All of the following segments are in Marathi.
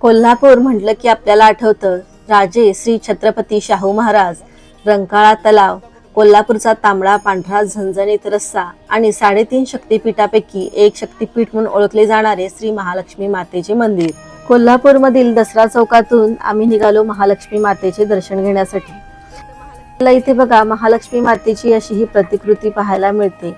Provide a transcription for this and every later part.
कोल्हापूर म्हटलं की आपल्याला आठवतं राजे श्री छत्रपती शाहू महाराज रंकाळा तलाव कोल्हापूरचा तांबडा पांढरा झणझणीत रस्सा आणि साडेतीन शक्तिपीठापैकी एक शक्तिपीठ म्हणून ओळखले जाणारे श्री महालक्ष्मी मातेचे मंदिर. कोल्हापूरमधील दसरा चौकातून आम्ही निघालो महालक्ष्मी मातेचे दर्शन घेण्यासाठी. मला इथे बघा महालक्ष्मी मातेची अशी ही प्रतिकृती पाहायला मिळते.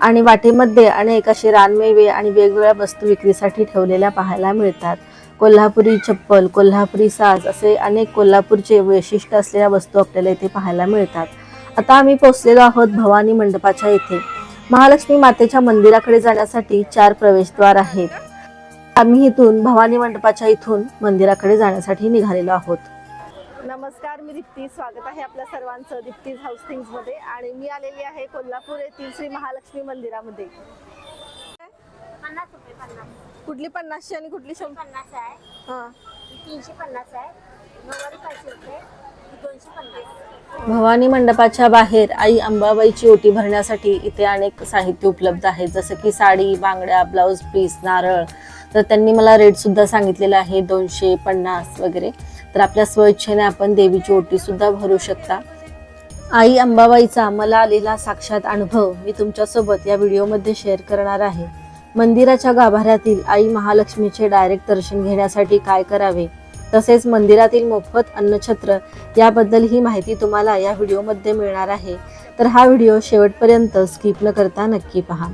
आणि वाटेमध्ये अनेक असे रानमेवे आणि वेगवेगळ्या वस्तू विक्रीसाठी ठेवलेल्या पाहायला मिळतात. कोल्हापुरी चप्पल कोल्हापुरी साज असे अनेक कोल्हापूरचे वैशिष्ट्य असलेल्या वस्तू आपल्याला इथे पाहायला मिळतात. आता आम्ही पोहोचलेलो आहोत भवानी मंडपाच्या इथे. महालक्ष्मी मातेच्या मंदिराकडे जाण्यासाठी चार प्रवेशद्वार आहेत. आम्ही इथून भवानी मंडपाच्या इथून मंदिराकडे जाण्यासाठी निघालेलो आहोत. नमस्कार मी दीप्ती. स्वागत आहे आपल्या सर्वांचं दीप्तीज हाऊस थिंग्समध्ये. आणि मी आलेली आहे कोल्हापूर येथील श्री महालक्ष्मी मंदिरामध्ये. पन्नास रुपये पन्नास. कुठली पन्नासशे आणि कुठली शंभर? पन्नास आहे. हा. ही तीनशे पन्नास आहे. नऊवारी पाचशे रुपये. ही दोनशे पन्नास. भवानी मंडपाच्या बाहेर आई अंबाबाईची ओटी भरण्यासाठी इथे अनेक साहित्य उपलब्ध आहे जसं की साडी बांगड्या ब्लाऊज पीस नारळ. तर त्यांनी मला रेट सुद्धा सांगितलेला आहे दोनशे पन्नास वगैरे. तर आपल्या स्वइच्छेने आपण देवीची ओटी सुद्धा भरू शकता. आई अंबाबाईचा मला आलेला साक्षात अनुभव मी तुमच्यासोबत या व्हिडिओमध्ये शेअर करणार आहे. मंदिराच्या गाभाऱ्यातील आई महालक्ष्मीचे डायरेक्ट दर्शन घेण्यासाठी काय करावे? तसेच मंदिरातील मोफत अन्नछत्र याबद्दल ही माहिती तुम्हाला या व्हिडिओमध्ये मिळणार आहे. तर हा व्हिडिओ शेवटपर्यंत स्किप न करता नक्की पहा.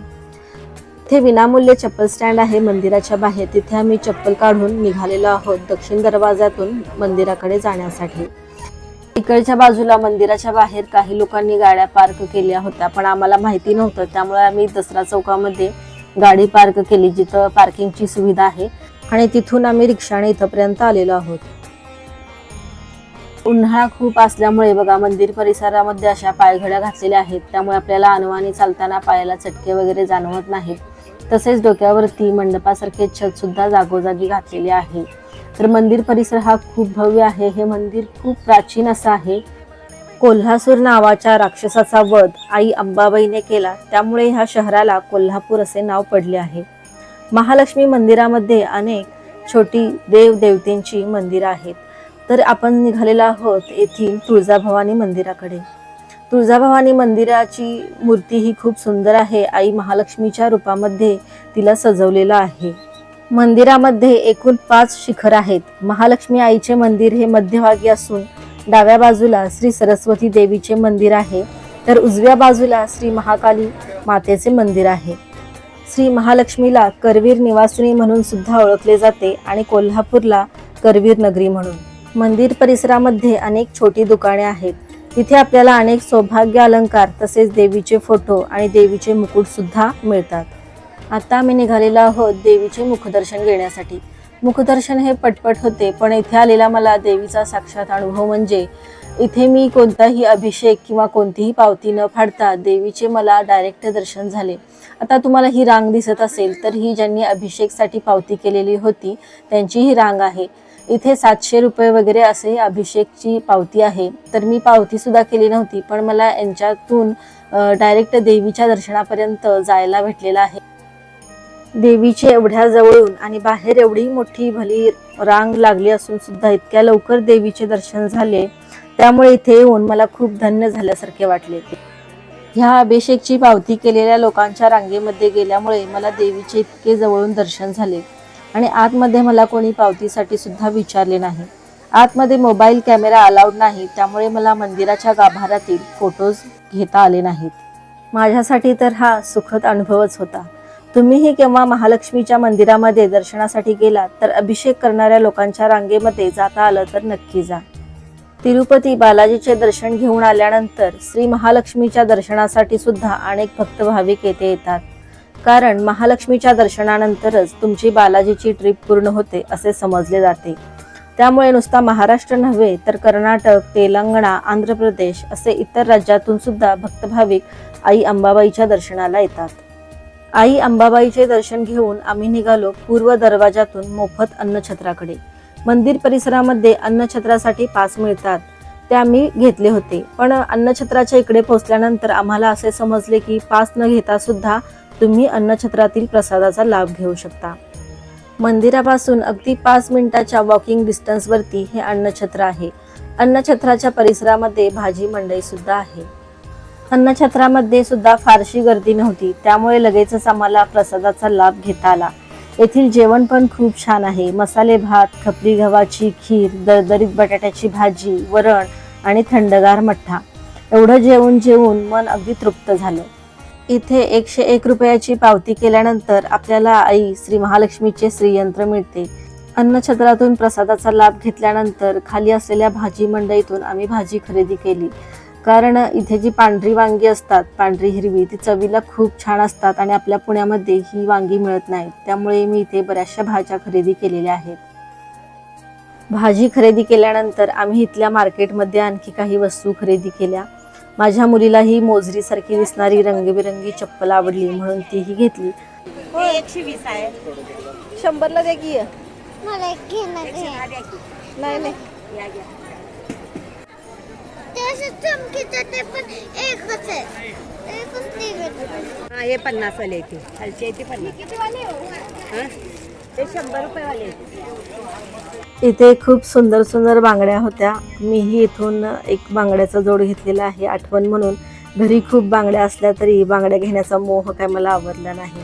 इथे विनामूल्य चप्पल स्टँड आहे मंदिराच्या बाहेर. तिथे आम्ही चप्पल काढून निघालेलो आहोत दक्षिण दरवाजातून मंदिराकडे जाण्यासाठी. इकडच्या बाजूला मंदिराच्या बाहेर काही लोकांनी गाड्या पार्क केल्या होत्या पण आम्हाला माहिती नव्हतं. त्यामुळे आम्ही दसरा चौकामध्ये गाडी पार्क केली जिथं पार्किंगची सुविधा आहे. आणि तिथून आम्ही रिक्षाने इथंपर्यंत आलेलो आहोत. उन्हाळा खूप असल्यामुळे बघा मंदिर परिसरामध्ये अशा पायघड्या घातलेल्या आहेत. त्यामुळे आपल्याला अनवाणी चालताना पायाला चटके वगैरे जाणवत नाहीत. तसेच डोक्यावरती मंडपासारखे छत सुद्धा जागोजागी घातलेले आहे. तर मंदिर परिसर हा खूप भव्य आहे. हे मंदिर खूप प्राचीन असं आहे. कोल्हासूर नावाच्या राक्षसाचा वध आई अंबाबाईने केला. त्यामुळे ह्या शहराला कोल्हापूर असे नाव पडले आहे. महालक्ष्मी मंदिरामध्ये अनेक छोटी देवदेवतेंची मंदिरं आहेत. तर आपण निघालेलो आहोत येथील तुळजाभवानी मंदिराकडे. तुळजाभवानी मंदिराची मूर्ती ही खूप सुंदर आहे. आई महालक्ष्मीच्या रूपामध्ये तिला सजवलेलं आहे. मंदिरामध्ये एकूण पाच शिखर आहेत. महालक्ष्मी आईचे मंदिर हे मध्यभागी असून डाव्या बाजूला श्री सरस्वती देवीचे मंदिर आहे तर उजव्या बाजूला श्री महाकाली मातेचे मंदिर आहे. श्री महालक्ष्मीला करवीर निवासिनी म्हणून सुद्धा ओळखले जाते आणि कोल्हापूरला करवीर नगरी म्हणून. मंदिर परिसरामध्ये अनेक छोटी दुकाने आहेत. तिथे आपल्याला अनेक सौभाग्य अलंकार तसेच देवीचे फोटो आणि देवीचे मुकुट सुद्धा मिळतात. आता आम्ही निघालेलो आहोत देवीचे मुखदर्शन घेण्यासाठी. मुखदर्शन हे पटपट होते पण इथे आलेला मला देवीचा साक्षात अनुभव म्हणजे इथे मी कोणताही अभिषेक किंवा कोणतीही पावती न फाडता देवीचे मला डायरेक्ट दर्शन झाले. आता तुम्हाला ही रांग दिसत असेल तर ही ज्यांनी अभिषेकसाठी पावती केलेली होती त्यांची ही रांग आहे. इथे सातशे रुपये वगैरे असे अभिषेकची पावती आहे. तर मी पावतीसुद्धा केली नव्हती पण मला यांच्यातून डायरेक्ट देवीच्या दर्शनापर्यंत जायला भेटलेलं आहे. देवीचे एवढ्या जवळून आणि बाहेर एवढी मोठी भली रांग लागली असून सुद्धा इतक्या लवकर देवीचे दर्शन झाले त्यामुळे इथे येऊन मला खूप धन्य झाल्यासारखे वाटले. ह्या अभिषेकची पावती केलेल्या लोकांच्या रांगेमध्ये गेल्यामुळे मला देवीचे इतके जवळून दर्शन झाले आणि आतमध्ये मला कोणी पावतीसाठी सुद्धा विचारले नाही. आतमध्ये मोबाईल कॅमेरा अलाउड नाही त्यामुळे मला मंदिराच्या गाभाऱ्यातील फोटोज घेता आले नाहीत. माझ्यासाठी तर हा सुखद अनुभवच होता. तुम्हीही केव्हा महालक्ष्मीच्या मंदिरामध्ये दर्शनासाठी गेलात तर अभिषेक करणाऱ्या लोकांच्या रांगेमध्ये जाता आलं तर नक्की जा. तिरुपती बालाजीचे दर्शन घेऊन आल्यानंतर श्री महालक्ष्मीच्या दर्शनासाठी सुद्धा अनेक भक्त भाविक येथे येतात. कारण महालक्ष्मीच्या दर्शनानंतरच तुमची बालाजीची ट्रिप पूर्ण होते असे समजले जाते. त्यामुळे नुसता महाराष्ट्र नव्हे तर कर्नाटक तेलंगणा आंध्र प्रदेश असे इतर राज्यातून सुद्धा भक्त भाविक आई अंबाबाईच्या दर्शनाला येतात. आई अंबाबाईचे दर्शन घेऊन आम्ही निघालो पूर्व दरवाजातून मोफत अन्नछत्राकडे. मंदिर परिसरामध्ये अन्नछत्रासाठी पास मिळतात ते आम्ही घेतले होते. पण अन्नछत्राच्या इकडे पोहोचल्यानंतर आम्हाला असे समजले की पास न घेता सुद्धा तुम्ही अन्नछत्रातील प्रसादाचा लाभ घेऊ शकता. मंदिरापासून अगदी पाच मिनिटाच्या वॉकिंग डिस्टन्सवरती हे अन्नछत्र आहे. अन्नछत्राच्या परिसरामध्ये भाजी मंडई सुद्धा आहे. अन्नछत्रामध्ये सुद्धा फारशी गर्दी नव्हती. त्यामुळे लगेचच आम्हाला प्रसादाचा लाभ घेता आला. येथील जेवण पण खूप छान आहे. मसाले भात खपली गव्हाची खीर दरदरीत बटाट्याची भाजी वरण आणि थंडगार मठ्ठा. एवढं जेवून जेवून मन अगदी तृप्त झालं. इथे एकशे एक रुपयाची पावती केल्यानंतर आपल्याला आई श्री महालक्ष्मीचे श्रीयंत्र मिळते. अन्नछत्रातून प्रसादाचा लाभ घेतल्यानंतर खाली असलेल्या भाजी मंडईतून आम्ही भाजी खरेदी केली. कारण इथे जी पांढरी वांगी असतात पांढरी हिरवी ती चवीला खूप छान असतात आणि आपल्या पुण्यामध्ये ही वांगी मिळत नाहीत. त्यामुळे मी इथे बऱ्याचशा भाज्या खरेदी केलेल्या आहेत. भाजी खरेदी केल्यानंतर आम्ही इथल्या मार्केटमध्ये आणखी काही वस्तू खरेदी केल्या. माझ्या मुलीला ही मोजरीसारखी दिसणारी रंगबिरंगी चप्पल आवडली म्हणून तीही घेतली. एकशे वीस आहे. शंभरला दे की. नाही नाही ते असे चमकीचं ते पण एकच आहे एकच निघत हा हे पन्नास वाले येते खालचे येते पन्नास. किती वाले हो? हा हे शंभर रुपये वाले इथे खूप सुंदर सुंदर बांगड्या होत्या. मीही इथून एक बांगड्याचा जोड घेतलेला आहे आठवण म्हणून. घरी खूप बांगड्या असल्या तरी बांगड्या घेण्याचा मोह काय मला आवडला नाही.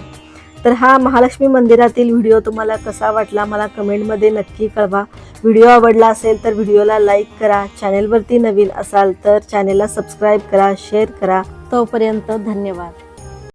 तर हा महालक्ष्मी मंदिरातील व्हिडिओ तुम्हाला कसा वाटला मला कमेंटमध्ये नक्की कळवा. व्हिडिओ आवडला असेल तर व्हिडिओला लाईक करा चॅनेलवरती नवीन असाल तर चॅनेलला सबस्क्राईब करा शेअर करा. तोपर्यंत धन्यवाद.